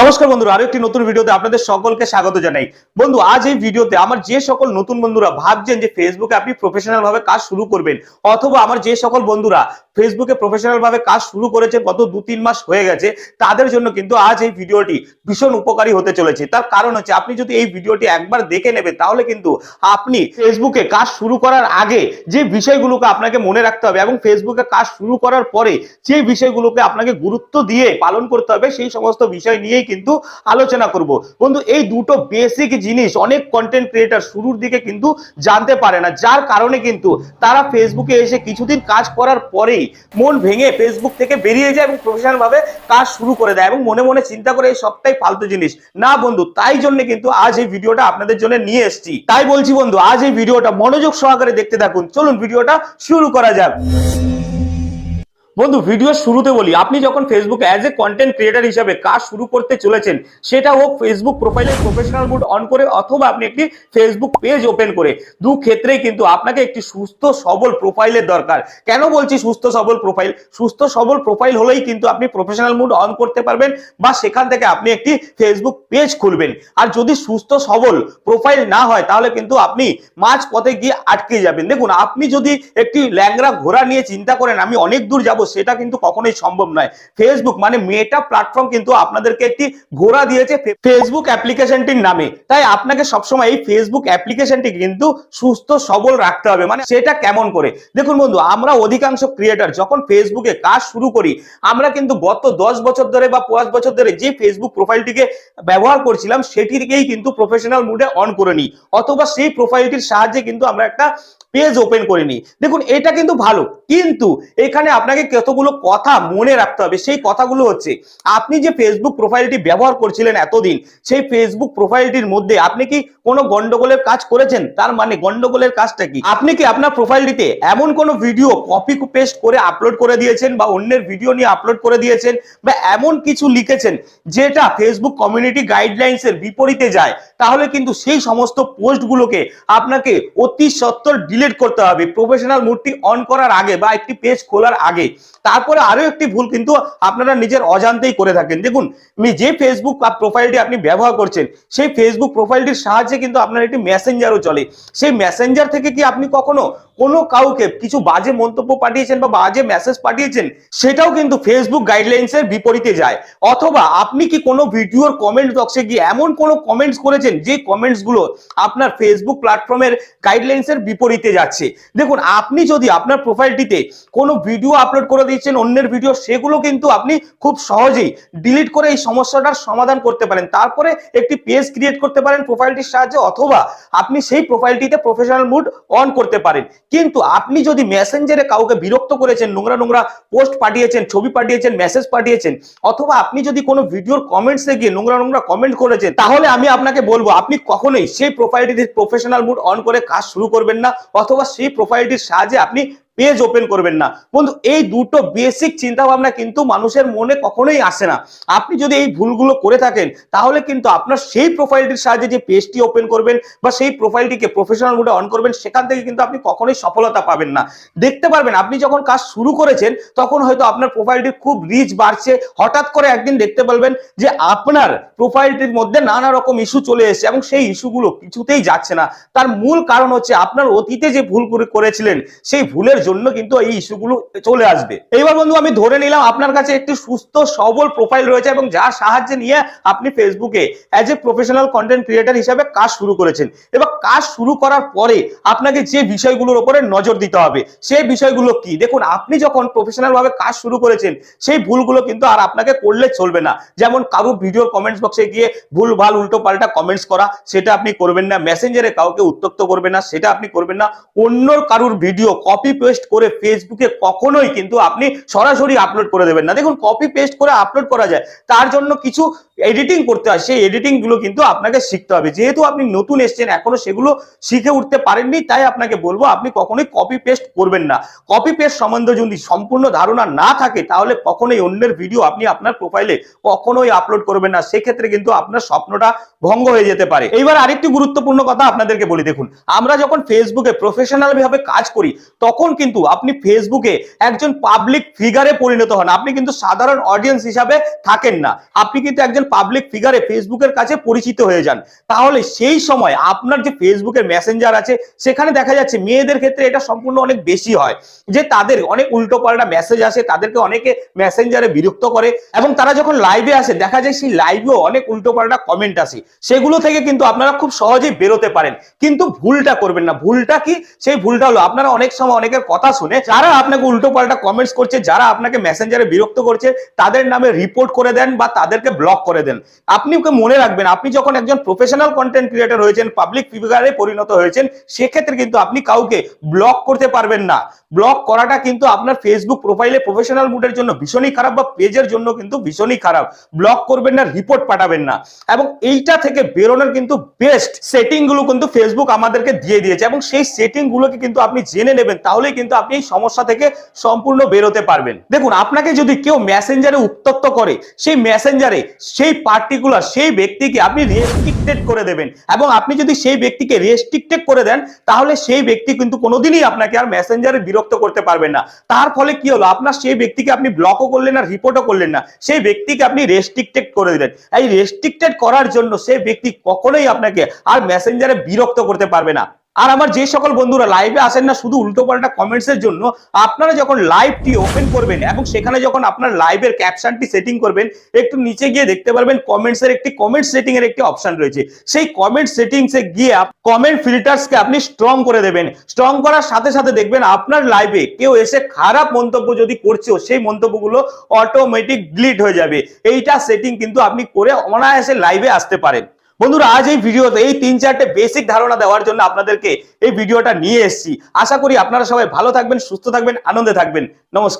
নমস্কার বন্ধুরা আরও একটি নতুন ভিডিওতে আপনাদের সকলকে স্বাগত জানাই। বন্ধু, আজ এই ভিডিওতে আমার যে সকল নতুন বন্ধুরা ভাবছেন যে ফেসবুকে আপনি প্রফেশনাল ভাবে কাজ শুরু করবেন, অথবা আমার যে সকল বন্ধুরা ফেসবুকে প্রফেশনাল ভাবে কাজ শুরু করেছেন গত দু তিন মাস হয়ে গেছে। তাদের জন্য কিন্তু আজ এই ভিডিওটি ভীষণ উপকারী হতে চলেছে। তার কারণ হচ্ছে, আপনি যদি এই ভিডিওটি একবার দেখে নেবেন, তাহলে কিন্তু আপনি ফেসবুকে কাজ শুরু করার আগে যে বিষয়গুলোকে আপনাকে মনে রাখতে হবে এবং ফেসবুকে কাজ শুরু করার পরে যে বিষয়গুলোকে আপনাকে গুরুত্ব দিয়ে পালন করতে হবে, সেই সমস্ত বিষয় নিয়েই কিন্তু আলোচনা করব। বন্ধু, এই দুটো বেসিক জিনিস অনেক কন্টেন্ট ক্রিয়েটার শুরুর দিকে কিন্তু জানতে পারে না। যার কারণে কিন্তু তারা ফেসবুকে এসে কিছুদিন কাজ করার পরেই মন ভেঙে ফেসবুক থেকে বেরিয়ে যায় এবং প্রফেশনাল ভাবে কাজ শুরু করে দেয় এবং মনে মনে চিন্তা করে এই সবটাই ফালতু জিনিস। না বন্ধু, তাই জন্য কিন্তু আজ এই ভিডিওটা আপনাদের জন্য নিয়ে এসেছি। তাই বলছি বন্ধু, আজ এই ভিডিওটা মনোযোগ সহকারে দেখতে থাকুন। চলুন ভিডিওটা শুরু করা যাক। বন্ধু ভিডিও শুরুতে বলি, আপনি যখন Facebook as a content creator হিসাবে কাজ শুরু করতে চলেছেন, সেটা হোক ফেসবুক প্রোফাইলে প্রফেশনাল মুড অন করে অথবা আপনি একটি ফেসবুক পেজ ওপেন করে, দু ক্ষেত্রেই কিন্তু আপনাকে একটি সুস্থ সবল প্রোফাইলের দরকার। কেন বলছি সুস্থ সবল প্রোফাইল সুস্থ সবল প্রোফাইল হলেই কিন্তু আপনি প্রফেশনাল মুড অন করতে পারবেন বা সেখান থেকে আপনি একটি ফেসবুক পেজ খুলবেন। আর যদি সুস্থ সবল প্রোফাইল না হয়, তাহলে কিন্তু আপনি মাঝ পথে গিয়ে আটকে যাবেন। দেখুন, আপনি যদি একটি ল্যাংরা ঘোড়া নিয়ে চিন্তা করেন, আমি অনেক দূর যাব সেটা কিন্তু কখনোই সম্ভব নয়। ফেসবুক মানে মেটা প্ল্যাটফর্ম কিন্তু আপনাদেরকে একটি ঘোড়া দিয়েছে ফেসবুক অ্যাপ্লিকেশনটির নামে। তাই আপনাকে সবসময় এই ফেসবুক অ্যাপ্লিকেশনটি কিন্তু সুস্থ, সবল রাখতে হবে। মানে সেটা কেমন করে? দেখুন বন্ধু, আমরা অধিকাংশ ক্রিয়েটার যখন ফেসবুকে কাজ শুরু করি, আমরা কিন্তু গত দশ বছর ধরে বা পাঁচ বছর ধরে যে ফেসবুক প্রোফাইলটিকে ব্যবহার করছিলাম, সেটিকেই কিন্তু প্রফেশনাল মুডে অন করে নিই। অথবা সেই প্রোফাইলটির সাহায্যে কিন্তু আমরা একটা পেজ ওপেন করে নিই। দেখুন, এটা কিন্তু ভালো। কিন্তু এখানে আপনাকে কতগুলো কথা মনে রাখতে হবে। সেই কথাগুলো হচ্ছে, আপনি যে ফেসবুক প্রোফাইলটি ব্যবহার করছিলেন এতদিন, সেই ফেসবুক প্রোফাইলটির মধ্যে আপনি কি কোনো গন্ডগোলের কাজ করেছেন? তার মানে গন্ডগোলের কাজটা কি? আপনি কি আপনার প্রোফাইলটিতে এমন কোনো ভিডিও কপি পেস্ট করে আপলোড করে দিয়েছেন বা অন্যের ভিডিও নিয়ে আপলোড করে দিয়েছেন বা এমন কিছু লিখেছেন যেটা ফেসবুক কমিউনিটি গাইডলাইন্সের বিপরীতে যায়? তাহলে কিন্তু সেই সমস্ত পোস্টগুলোকে আপনাকে অতি সত্বর ডিলিট করতে হবে। প্রফেশনাল মুডটি অন করার আগে বা একটি পেজ খোলার আগে। তারপরে আরও একটি ভুল কিন্তু আপনারা নিজের অজান্তেই করে থাকেন। দেখুন যে ফেসবুক প্রোফাইলটি আপনি ব্যবহার করছেন, সেই ফেসবুক প্রোফাইলটির সাহায্যে কিন্তু আপনার একটি মেসেঞ্জারও চলে। সেই মেসেঞ্জার থেকে কি আপনি কখনো কোনো কাউকে কিছু বাজে মন্তব্য পাঠিয়েছেন বা বাজে মেসেজ পাঠিয়েছেন? সেটাও কিন্তু ফেসবুক গাইডলাইন্সের বিপরীতে যায়। অথবা আপনি কি কোনো ভিডিওর কমেন্ট বক্সে গিয়ে এমন কোনো কমেন্টস করেছেন, যে কমেন্টসগুলো আপনার ফেসবুক প্ল্যাটফর্মের গাইডলাইন্সের বিপরীতে যাচ্ছে? দেখুন, আপনি যদি আপনার প্রোফাইলটিতে কোনো ভিডিও আপলোড করে দিচ্ছেন অন্যের ভিডিও সেগুলো কিন্তু আপনি খুব সহজেই ডিলিট করে এই সমস্যাটার সমাধান করতে পারেন। তারপরে একটি পেজ ক্রিয়েট করতে পারেন প্রোফাইলটির সাহায্যে, অথবা আপনি সেই প্রোফাইলটিতে প্রফেশনাল মুড অন করতে পারেন। কিন্তু আপনি যদি মেসেঞ্জারে কাউকে বিরক্ত করেছেন, নোংরা নোংরা পোস্ট পাঠিয়েছেন, ছবি পাঠিয়েছেন মেসেজ পাঠিয়েছেন, অথবা আপনি যদি কোনো ভিডিওর কমেন্টসে গিয়ে নোংরা নোংরা কমেন্ট করেছেন, তাহলে আমি আপনাকে বলব, আপনি কখনোই সেই প্রোফাইলটিতে প্রফেশনাল মুড অন করে কাজ শুরু করবেন না, অথবা সেই প্রোফাইলটির সাহায্যে আপনি পেজ ওপেন করবেন না। বন্ধু, এই দুটো বেসিক চিন্তা ভাবনা কিন্তু মানুষের মনে কখনোই আসে না। আপনি যদি এই ভুলগুলো করে থাকেন, তাহলে কিন্তু আপনার সেই প্রোফাইলটির সাহায্যে যে পেজটি ওপেন করবেন বা সেই প্রোফাইলটিকে প্রফেশনাল মোডে অন করবেন, সেখান থেকে কিন্তু আপনি কখনোই সফলতা পাবেন না। দেখতে পারবেন, আপনি যখন কাজ শুরু করেছেন, তখন হয়তো আপনার প্রোফাইলটির খুব রিচ বাড়ছে। হঠাৎ করে একদিন দেখতে পারবেন যে আপনার প্রোফাইলটির মধ্যে নানা রকম ইস্যু চলে এসেছে এবং সেই ইস্যুগুলো কিছুতেই যাচ্ছে না। তার মূল কারণ হচ্ছে আপনার অতীতে যে ভুল করেছিলেন, সেই ভুলের জন্য কিন্তু এই ইস্যুগুলো চলে আসবে। এইবার বন্ধু আমি ধরে নিলাম আপনার কাছে একটি সুস্থ, সবল প্রোফাইল রয়েছে এবং যার সাহায্যে নিয়ে আপনি ফেসবুকে as a professional content creator হিসাবে কাজ শুরু করেছেন। এবার কাজ শুরু করার পরে আপনাকে যে বিষয়গুলোর উপরে নজর দিতে হবে, সেই বিষয়গুলো কি? দেখুন, আপনি যখন প্রফেশনাল ভাবে কাজ শুরু করেছেন, সেই ভুলগুলো কিন্তু আর আপনাকে করলে চলবে না। যেমন কারুর ভিডিওর কমেন্টস বক্সে গিয়ে ভুল, ভালো, উল্টো, পাল্টা কমেন্টস করা, সেটা আপনি করবেন না। মেসেঞ্জারে কাউকে উত্তক্ত করবেন না, সেটা আপনি করবেন না। অন্য কারুর ভিডিও কপি পেস্ট করে ফেসবুকে কখনোই কিন্তু আপনি সরাসরি আপলোড করে দেবেন না। দেখুন কপি পেস্ট করে আপলোড করা যায়। তার জন্য কিছু এডিটিং করতে হয়। সেই এডিটিংগুলো কিন্তু আপনাকে শিখতে হবে। যেহেতু আপনি নতুন এসছেন, এখনও সেগুলো শিখে উঠতে পারেননি, তাই আপনাকে বলব, আপনি কখনোই কপি পেস্ট করবেন না। কপি পেস্ট সম্বন্ধে যদি সম্পূর্ণ ধারণা না থাকে, তাহলে কখনোই অন্যের ভিডিও আপনি আপনার প্রোফাইলে কখনোই আপলোড করবেন না। সেক্ষেত্রে কিন্তু আপনার স্বপ্নটা ভঙ্গ হয়ে যেতে পারে। এইবার আরেকটি গুরুত্বপূর্ণ কথা আপনাদেরকে বলি। দেখুন, আমরা যখন ফেসবুকে প্রফেশনাল ভাবে কাজ করি, তখন কিন্তু আপনি ফেসবুকে একজন পাবলিক ফিগারে পরিণত হন। আপনি কিন্তু সাধারণ অডিয়েন্স হিসাবে থাকেন না। আপনি কিন্তু একজন পাবলিক ফিগারে ফেসবুকের কাছে পরিচিত হয়ে যান। তাহলে সেই সময় আপনার যে ফেসবুকের মেসেঞ্জার আছে, সেখানে দেখা যাচ্ছে মেয়েদের ক্ষেত্রে এটা সম্পূর্ণ অনেক বেশি হয়। যে তাদের অনেক উল্টো পাল্টা মেসেজ আসে, তাদেরকে অনেকে মেসেঞ্জারে বিরক্ত করে এবং তারা যখন লাইভে আসে, দেখা যায় সেই লাইভেও অনেক উল্টো পাল্টা কমেন্ট আসে। সেগুলো থেকে কিন্তু আপনারা খুব সহজেই বেরোতে পারেন। কিন্তু ভুলটা করবেন না। ভুলটা কি? সেই ভুলটা হলো, আপনারা অনেক সময় অনেকের কথা শুনে যারা আপনাকে উল্টো পাল্টা কমেন্টস করছে, যারা আপনাকে মেসেঞ্জারে বিরক্ত করছে, তাদের নামে রিপোর্ট করে দেন বা তাদেরকে ব্লক করে দেন। আপনি ওকে মনে রাখবেন, আপনি যখন একজন প্রফেশনাল কন্টেন্ট ক্রিয়েটর হয়েছেন পাবলিক ফিগারে পরিণত হয়েছেন, সেক্ষেত্রে কিন্তু আপনি কাউকে ব্লক করতে পারবেন না। ব্লক করাটা কিন্তু আপনার ফেসবুক প্রোফাইলে প্রফেশনাল মুডের জন্য ভীষণই খারাপ বা পেজের জন্য কিন্তু ভীষণই খারাপ। ব্লক করবেন না রিপোর্ট পাঠাবেন না। এবং এইটা থেকে বেরোনোর কিন্তু বেস্ট সেটিংগুলো কিন্তু ফেসবুক আমাদেরকে দিয়ে দিয়েছে। এবং সেই সেটিং গুলোকে কিন্তু আপনি জেনে নেবেন, তাহলেই কিন্তু আপনি এই সমস্যা থেকে সম্পূর্ণ বেরোতে পারবেন। দেখুন, আপনাকে যদি কেউ মেসেঞ্জারে উত্তক্ত করে, সেই মেসেঞ্জারে সেই পার্টিকুলার সেই ব্যক্তিকে আপনি রেস্ট্রিক্টেড করে দেবেন। এবং আপনি যদি সেই ব্যক্তিকে রেস্ট্রিক্টেড করে দেন, তাহলে সেই ব্যক্তি কিন্তু কোনোদিনই আপনাকে আর মেসেঞ্জারে বিরক্ত করতে পারবেন না। তার ফলে কি হলো? আপনার সেই ব্যক্তিকে আপনি ব্লকও করলেন আর রিপোর্টও করলেন না। সেই ব্যক্তিকে আপনি রেস্ট্রিক্টেড করে দিলেন। এই রেস্ট্রিক্টেড করার জন্য সেই ব্যক্তি কখনোই আপনাকে আর মেসেঞ্জারে বিরক্ত করতে পারবে না। আর আমার যে সকল বন্ধুরা লাইভে আসেন না, শুধু উল্টো পাল্টা কমেন্টস এর জন্য, আপনারা যখন লাইভটি ওপেন করবেন এবং সেখানে যখন আপনার লাইভের ক্যাপশনটি সেটিং করবেন, একটু নিচে গিয়ে দেখতে পারবেন কমেন্টস এর একটি কমেন্ট সেটিং এর একটি অপশন রয়েছে। সেই কমেন্ট সেটিংস গিয়ে কমেন্ট ফিল্টার্স কে আপনি স্ট্রং করে দেবেন। স্ট্রং করার সাথে সাথে দেখবেন আপনার লাইভে কেউ এসে খারাপ মন্তব্য যদি করছেও, সেই মন্তব্যগুলো অটোমেটিক ডিলিট হয়ে যাবে। এইটা সেটিং কিন্তু আপনি করে অনায়াসে লাইভে আসতে পারেন। বন্ধুরা, আজ এই ভিডিওতে এই তিন চারটে বেসিক ধারণা দেওয়ার জন্য আপনাদেরকে এই ভিডিওটা নিয়ে এসেছি। আশা করি আপনারা সবাই ভালো থাকবেন, সুস্থ থাকবেন, আনন্দে থাকবেন। নমস্কার।